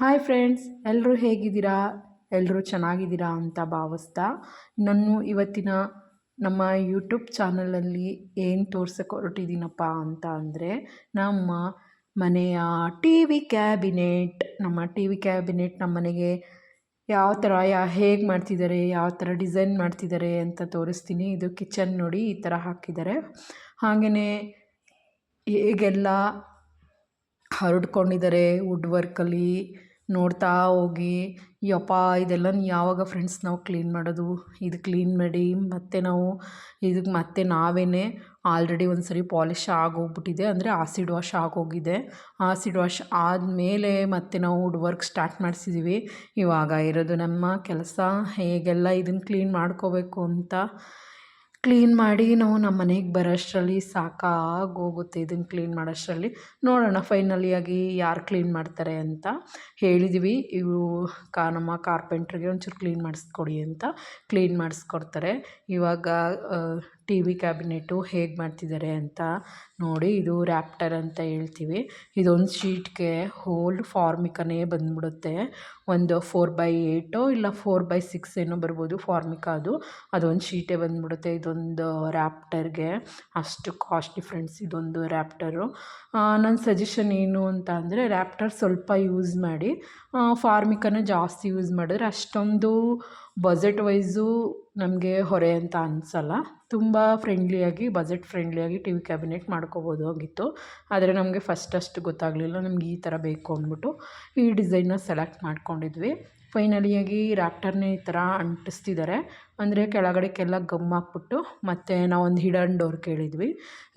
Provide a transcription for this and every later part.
Hi friends ಎಲ್ಲರೂ ಹೇಗಿದ್ದೀರಾ? ಎಲ್ಲರೂ ಚೆನ್ನಾಗಿದ್ದೀರಾ ಅಂತ ಭಾವಿಸ್ತಾ ನಾನು ಇವತ್ತಿನ ನಮ್ಮ ಯೂಟ್ಯೂಬ್ ಚಾನಲಲ್ಲಿ ಏನು ತೋರ್ಸಕ್ಕೆ ಹೊರಟಿದ್ದೀನಪ್ಪ ಅಂತ ಅಂದರೆ, ನಮ್ಮ ಮನೆಯ ಟಿ ವಿ ಕ್ಯಾಬಿನೆಟ್. ನಮ್ಮ ಟಿ ವಿ ಕ್ಯಾಬಿನೆಟ್ ನಮ್ಮ ಮನೆಗೆ ಯಾವ ಥರ ಯಾ, ಹೇಗೆ ಮಾಡ್ತಿದ್ದಾರೆ, ಯಾವ ಥರ ಡಿಸೈನ್ ಮಾಡ್ತಿದ್ದಾರೆ ಅಂತ ತೋರಿಸ್ತೀನಿ. ಇದು ಕಿಚನ್ ನೋಡಿ ಈ ಥರ ಹಾಕಿದ್ದಾರೆ. ಹಾಗೆಯೇ ಹೇಗೆಲ್ಲ ಹರಡ್ಕೊಂಡಿದ್ದಾರೆ ವುಡ್ ವರ್ಕಲ್ಲಿ ನೋಡ್ತಾ ಹೋಗಿ, ಯಪ್ಪ, ಇದೆಲ್ಲ ಯಾವಾಗ ಫ್ರೆಂಡ್ಸ್ ನಾವು ಕ್ಲೀನ್ ಮಾಡೋದು? ಇದು ಕ್ಲೀನ್ ಮಾಡಿ, ಮತ್ತೆ ನಾವು ಇದಕ್ಕೆ ಮತ್ತೆ ನಾವೇ ಆಲ್ರೆಡಿ ಒಂದು ಸರಿ ಪಾಲಿಶ್ ಆಗೋಗ್ಬಿಟ್ಟಿದೆ. ಅಂದರೆ ಆಸಿಡ್ ವಾಶ್ ಆಗೋಗಿದೆ. ಆಸಿಡ್ ವಾಶ್ ಆದಮೇಲೆ ಮತ್ತೆ ನಾವು ವುಡ್ ವರ್ಕ್ ಸ್ಟಾರ್ಟ್ ಮಾಡಿಸಿದ್ದೀವಿ ಇವಾಗ ಇರೋದು ನಮ್ಮ ಕೆಲಸ. ಹೇಗೆಲ್ಲ ಇದನ್ನು ಕ್ಲೀನ್ ಮಾಡ್ಕೋಬೇಕು ಅಂತ ಕ್ಲೀನ್ ಮಾಡಿ ನಾವು ನಮ್ಮ ಮನೆಗೆ ಬರೋಷ್ಟರಲ್ಲಿ ಸಾಕಾಗೋಗುತ್ತೆ ಇದನ್ನು ಕ್ಲೀನ್ ಮಾಡೋಷ್ಟರಲ್ಲಿ. ನೋಡೋಣ ಫೈನಲಿಯಾಗಿ ಯಾರು ಕ್ಲೀನ್ ಮಾಡ್ತಾರೆ ಅಂತ ಹೇಳಿದ್ವಿ. ಇವು ಕಾ, ನಮ್ಮ ಕಾರ್ಪೆಂಟ್ರಿಗೆ ಒಂಚೂರು ಕ್ಲೀನ್ ಮಾಡಿಸ್ಕೊಡಿ ಅಂತ ಕ್ಲೀನ್ ಮಾಡಿಸ್ಕೊಡ್ತಾರೆ. ಇವಾಗ ಟಿ ವಿ ಕ್ಯಾಬಿನೆಟು ಹೇಗೆ ಮಾಡ್ತಿದ್ದಾರೆ ಅಂತ ನೋಡಿ ಇದು ರ್ಯಾಪ್ಟರ್ ಅಂತ ಹೇಳ್ತೀವಿ. ಇದೊಂದು ಶೀಟ್ಗೆ ಹೋಲ್ ಫಾರ್ಮಿಕನೇ ಬಂದ್ಬಿಡುತ್ತೆ. ಒಂದು ಫೋರ್ ಬೈ ಏಯ್ಟೋ ಇಲ್ಲ ಫೋರ್ ಬೈ ಸಿಕ್ಸ್ ಏನೋ ಬರ್ಬೋದು ಫಾರ್ಮಿಕಾ ಅದು. ಅದೊಂದು ಶೀಟೇ ಬಂದ್ಬಿಡುತ್ತೆ ಇದೊಂದು ರ್ಯಾಪ್ಟರ್ಗೆ. ಅಷ್ಟು ಕಾಸ್ಟ್ ಡಿಫ್ರೆನ್ಸ್ ಇದೊಂದು ರ್ಯಾಪ್ಟರು. ನನ್ನ ಸಜೆಷನ್ ಏನು ಅಂತ ಅಂದರೆ ರ್ಯಾಪ್ಟರ್ ಸ್ವಲ್ಪ ಯೂಸ್ ಮಾಡಿ ಫಾರ್ಮಿಕನೇ ಜಾಸ್ತಿ ಯೂಸ್ ಮಾಡಿದ್ರೆ ಅಷ್ಟೊಂದು ಬಜೆಟ್ ವೈಸು ನಮಗೆ ಹೊರೆ ಅಂತ ಅನಿಸಲ್ಲ. ತುಂಬ ಫ್ರೆಂಡ್ಲಿಯಾಗಿ ಬಜೆಟ್ ಫ್ರೆಂಡ್ಲಿಯಾಗಿ ಟಿ ವಿ ಕ್ಯಾಬಿನೆಟ್ ಮಾಡ್ಕೋಬೋದು ಆಗಿತ್ತು. ಆದರೆ ನಮಗೆ ಫಸ್ಟ್ ಅಷ್ಟು ಗೊತ್ತಾಗಲಿಲ್ಲ, ನಮ್ಗೆ ಈ ಥರ ಬೇಕು ಅಂದ್ಬಿಟ್ಟು ಈ ಡಿಸೈನ್ನ ಸೆಲೆಕ್ಟ್ ಮಾಡ್ಕೊಂಡಿದ್ವಿ. ಫೈನಲಿಯಾಗಿ ರ್ಯಾಪ್ಟರ್ನೇ ಈ ಥರ ಅಂಟಿಸ್ತಿದ್ದಾರೆ ಅಂದರೆ ಕೆಳಗಡೆಗೆಲ್ಲ ಗಮ್ ಹಾಕ್ಬಿಟ್ಟು ಮತ್ತು ನಾವೊಂದು ಹಿಡನ್ ಡೋರ್ ಕೇಳಿದ್ವಿ.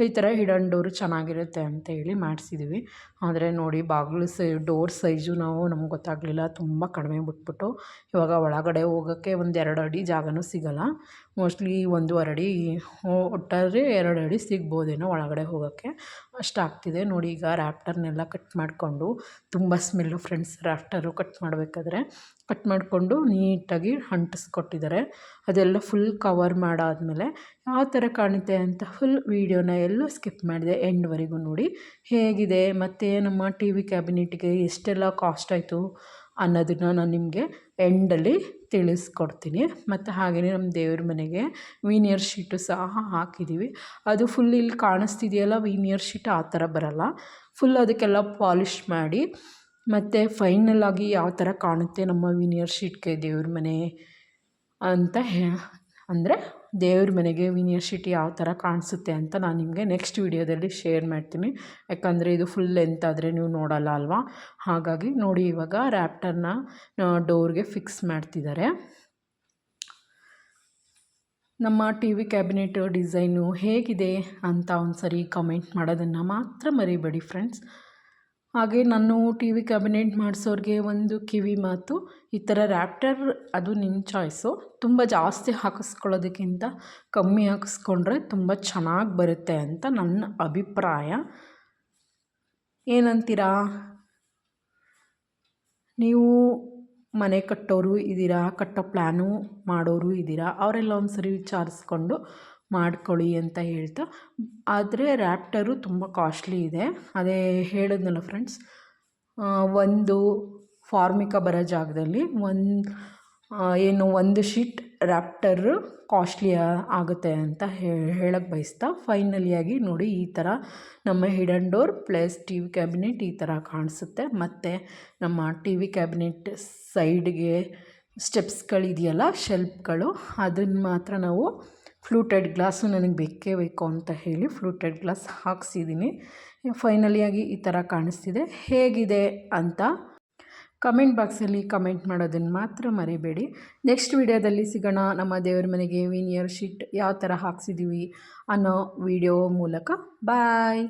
ಈ ಥರ ಹಿಡನ್ ಡೋರು ಚೆನ್ನಾಗಿರುತ್ತೆ ಅಂತ ಹೇಳಿ ಮಾಡಿಸಿದ್ವಿ. ಆದರೆ ನೋಡಿ ಬಾಗಿಲು ಸೈ, ಡೋರ್ ಸೈಜು ನಾವು ನಮ್ಗೆ ಗೊತ್ತಾಗಲಿಲ್ಲ. ತುಂಬ ಕಡಿಮೆ ಬಿಟ್ಬಿಟ್ಟು ಇವಾಗ ಒಳಗಡೆ ಹೋಗೋಕ್ಕೆ ಒಂದು ಎರಡು ಅಡಿ ಜಾಗನೂ ಸಿಗೋಲ್ಲ. ಮೋಸ್ಟ್ಲಿ ಒಂದೂವರೆ ಅಡಿ ಒಟ್ಟಾರೆ ಎರಡು ಅಡಿ ಸಿಗ್ಬೋದೇನೋ ಒಳಗಡೆ ಹೋಗೋಕ್ಕೆ. ಅಷ್ಟಾಗ್ತಿದೆ ನೋಡಿ ಈಗ ರ್ಯಾಪ್ಟರ್ನೆಲ್ಲ ಕಟ್ ಮಾಡಿಕೊಂಡು, ತುಂಬ ಸ್ಮೆಲ್ಲು ಫ್ರೆಂಡ್ಸ್ ರ್ಯಾಪ್ಟರು ಕಟ್ ಮಾಡಬೇಕಾದ್ರೆ ಕಟ್ ಮಾಡಿಕೊಂಡು ನೀಟಾಗಿ ಅಂಟಿಸ್ಕೊಟ್ಟಿದ್ದಾರೆ. ಅದೆಲ್ಲ ಫುಲ್ ಕವರ್ ಮಾಡಾದಮೇಲೆ ಯಾವ ಥರ ಕಾಣುತ್ತೆ ಅಂತ ಫುಲ್ ವೀಡಿಯೋನ ಎಲ್ಲೂ ಸ್ಕಿಪ್ ಮಾಡಿದೆ ಎಂಡ್ವರೆಗೂ ನೋಡಿ. ಹೇಗಿದೆ? ಮತ್ತು ನಮ್ಮ ಟಿ ವಿ ಕ್ಯಾಬಿನೆಟ್ಗೆ ಎಷ್ಟೆಲ್ಲ ಕಾಸ್ಟ್ ಆಯಿತು ಅನ್ನೋದನ್ನು ನಾನು ನಿಮಗೆ ಎಂಡಲ್ಲಿ ತಿಳಿಸ್ಕೊಡ್ತೀನಿ. ಮತ್ತು ಹಾಗೆಯೇ ನಮ್ಮ ದೇವ್ರ ಮನೆಗೆ ವೀನಿಯರ್ ಶೀಟು ಸಹ ಹಾಕಿದ್ದೀವಿ ಅದು ಫುಲ್ ಇಲ್ಲಿ ಕಾಣಿಸ್ತಿದೆಯಲ್ಲ ವೀನಿಯರ್ ಶೀಟ್ ಆ ಥರ ಬರಲ್ಲ. ಫುಲ್ ಅದಕ್ಕೆಲ್ಲ ಪಾಲಿಷ್ ಮಾಡಿ, ಮತ್ತು ಫೈನಲ್ ಆಗಿ ಯಾವ ಥರ ಕಾಣುತ್ತೆ ನಮ್ಮ ವಿನಿಯರ್ ಶೀಟ್ಗೆ ದೇವ್ರ ಮನೆ? ಅಂತ ಹೇ, ಅಂದರೆ ದೇವ್ರ ಮನೆಗೆ ಯೂನಿವರ್ಸಿಟಿ ಯಾವ ಥರ ಕಾಣಿಸುತ್ತೆ ಅಂತ ನಾನು ನಿಮಗೆ ನೆಕ್ಸ್ಟ್ ವೀಡಿಯೋದಲ್ಲಿ ಶೇರ್ ಮಾಡ್ತೀನಿ. ಯಾಕಂದರೆ ಇದು ಫುಲ್ ಲೆಂತ್ ಆದರೆ ನೀವು ನೋಡಲ್ಲ ಅಲ್ವಾ? ಹಾಗಾಗಿ ನೋಡಿ ಇವಾಗ ರ್ಯಾಪ್ಟರ್ನ ಡೋರ್ಗೆ ಫಿಕ್ಸ್ ಮಾಡ್ತಿದ್ದಾರೆ. ನಮ್ಮ ಟಿ ವಿ ಕ್ಯಾಬಿನೆಟ್ ಡಿಸೈನು ಹೇಗಿದೆ ಅಂತ ಒಂದು ಸರಿ ಕಮೆಂಟ್ ಮಾಡೋದನ್ನು ಮಾತ್ರ ಮರಿಬೇಡಿ ಫ್ರೆಂಡ್ಸ್ ಹಾಗೆ ನಾನು ಟಿ ವಿ ಕ್ಯಾಬಿನೆಟ್ ಮಾಡಿಸೋರಿಗೆ ಒಂದು ಕಿವಿ ಮಾತು, ಈ ಥರ ರ್ಯಾಪ್ಟರ್ ಅದು ನಿಮ್ಮ ಚಾಯ್ಸು. ತುಂಬ ಜಾಸ್ತಿ ಹಾಕಿಸ್ಕೊಳ್ಳೋದಕ್ಕಿಂತ ಕಮ್ಮಿ ಹಾಕಿಸ್ಕೊಂಡ್ರೆ ತುಂಬ ಚೆನ್ನಾಗಿ ಬರುತ್ತೆ ಅಂತ ನನ್ನ ಅಭಿಪ್ರಾಯ. ಏನಂತೀರಾ? ನೀವು ಮನೆ ಕಟ್ಟೋರು ಇದ್ದೀರಾ, ಕಟ್ಟೋ ಪ್ಲ್ಯಾನು ಮಾಡೋರು ಇದ್ದೀರಾ, ಅವರೆಲ್ಲ ಒಂದು ಸರಿ ವಿಚಾರಿಸ್ಕೊಂಡು ಮಾಡ್ಕೊಳ್ಳಿ ಅಂತ ಹೇಳ್ತಾ, ಆದರೆ ರ್ಯಾಪ್ಟರು ತುಂಬ ಕಾಸ್ಟ್ಲಿ ಇದೆ. ಅದೇ ಹೇಳಿದ್ನಲ್ಲ ಫ್ರೆಂಡ್ಸ್ ಒಂದು ಫಾರ್ಮಿಕ ಬರೋ ಜಾಗದಲ್ಲಿ ಒಂದು ಏನು ಒಂದು ಶೀಟ್ ರ್ಯಾಪ್ಟರ್ ಕಾಸ್ಟ್ಲಿ ಆಗುತ್ತೆ ಅಂತ ಹೇಳಕ್ಕೆ ಬಯಸ್ತಾ ಫೈನಲಿಯಾಗಿ ನೋಡಿ ಈ ಥರ ನಮ್ಮ hidden door plus T V cabinet ಈ ಥರ ಕಾಣಿಸುತ್ತೆ. ಮತ್ತು ನಮ್ಮ ಟಿ ವಿ ಕ್ಯಾಬಿನೆಟ್ ಸೈಡ್ಗೆ ಸ್ಟೆಪ್ಸ್ಗಳಿದೆಯಲ್ಲ ಶೆಲ್ಫ್ಗಳು ಅದನ್ನು ಮಾತ್ರ ನಾವು ಫ್ಲೂಟೆಡ್ ಗ್ಲಾಸು ನನಗೆ ಬೇಕೇ ಬೇಕು ಅಂತ ಹೇಳಿ ಫ್ಲೂಟೆಡ್ ಗ್ಲಾಸ್ ಹಾಕ್ಸಿದ್ದೀನಿ. ಫೈನಲಿಯಾಗಿ ಈ ಥರ ಕಾಣಿಸ್ತಿದೆ. ಹೇಗಿದೆ ಅಂತ ಕಮೆಂಟ್ ಬಾಕ್ಸಲ್ಲಿ ಕಮೆಂಟ್ ಮಾಡೋದನ್ನು ಮಾತ್ರ ಮರಿಬೇಡಿ. ನೆಕ್ಸ್ಟ್ ವಿಡಿಯೋದಲ್ಲಿ ಸಿಗೋಣ. ನಮ್ಮ ದೇವರ ಮನೆಗೆ ವಿನಿಯರ್ ಶೀಟ್ ಯಾವ ಥರ ಹಾಕ್ಸಿದ್ದೀವಿ ಅನ್ನೋ ವಿಡಿಯೋ ಮೂಲಕ. ಬಾಯ್.